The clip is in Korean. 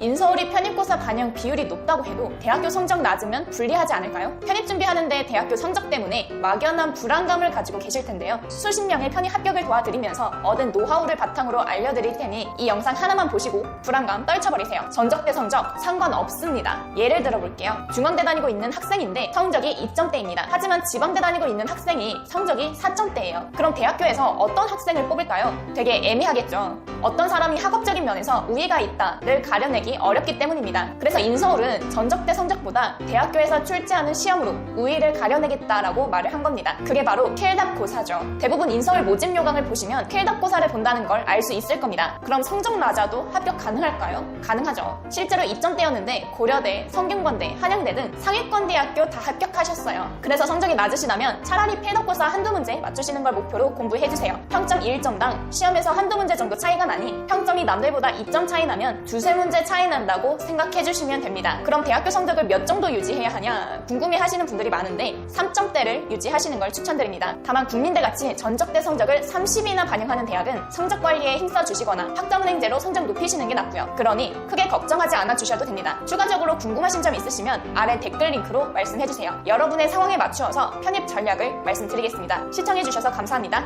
인서울이 편입고사 반영 비율이 높다고 해도 대학교 성적 낮으면 불리하지 않을까요? 편입 준비하는데 대학교 성적 때문에 막연한 불안감을 가지고 계실 텐데요. 수십 명의 편입 합격을 도와드리면서 얻은 노하우를 바탕으로 알려드릴 테니 이 영상 하나만 보시고 불안감 떨쳐버리세요. 전적 대 성적 상관없습니다. 예를 들어볼게요. 중앙대 다니고 있는 학생인데 성적이 2점대입니다. 하지만 지방대 다니고 있는 학생이 성적이 4점대예요. 그럼 대학교에서 어떤 학생을 뽑을까요? 되게 애매하겠죠. 어떤 사람이 학업적인 면에서 우위가 있다를 가려내기 어렵기 때문입니다. 그래서 인서울은 전적대 성적보다 대학교에서 출제하는 시험으로 우위를 가려내겠다라고 말을 한 겁니다. 그게 바로 켈답고사죠. 대부분 인서울 모집 요강을 보시면 켈답고사를 본다는 걸 알 수 있을 겁니다. 그럼 성적 낮아도 합격 가능할까요? 가능하죠. 실제로 2점대였는데 고려대, 성균관대, 한양대 등 상위권 대학교 다 합격하셨어요. 그래서 성적이 낮으시다면 차라리 켈답고사 한두 문제 맞추시는 걸 목표로 공부해주세요. 평점 1점당 시험에서 한두 문제 정도 차이가 나니 평점이 남들보다 2점 차이 나면 두세 문제 차이 난다고 생각해 주시면 됩니다. 그럼 대학교 성적을 몇 정도 유지해야 하냐 궁금해 하시는 분들이 많은데 3점대를 유지하시는 걸 추천드립니다. 다만 국민대 같이 전적대 성적을 30이나 반영하는 대학은 성적 관리에 힘써 주시거나 학점은행제로 성적 높이시는 게 낫고요. 그러니 크게 걱정하지 않아 주셔도 됩니다. 추가적으로 궁금하신 점 있으시면 아래 댓글 링크로 말씀해 주세요. 여러분의 상황에 맞추어서 편입 전략을 말씀드리겠습니다. 시청해 주셔서 감사합니다.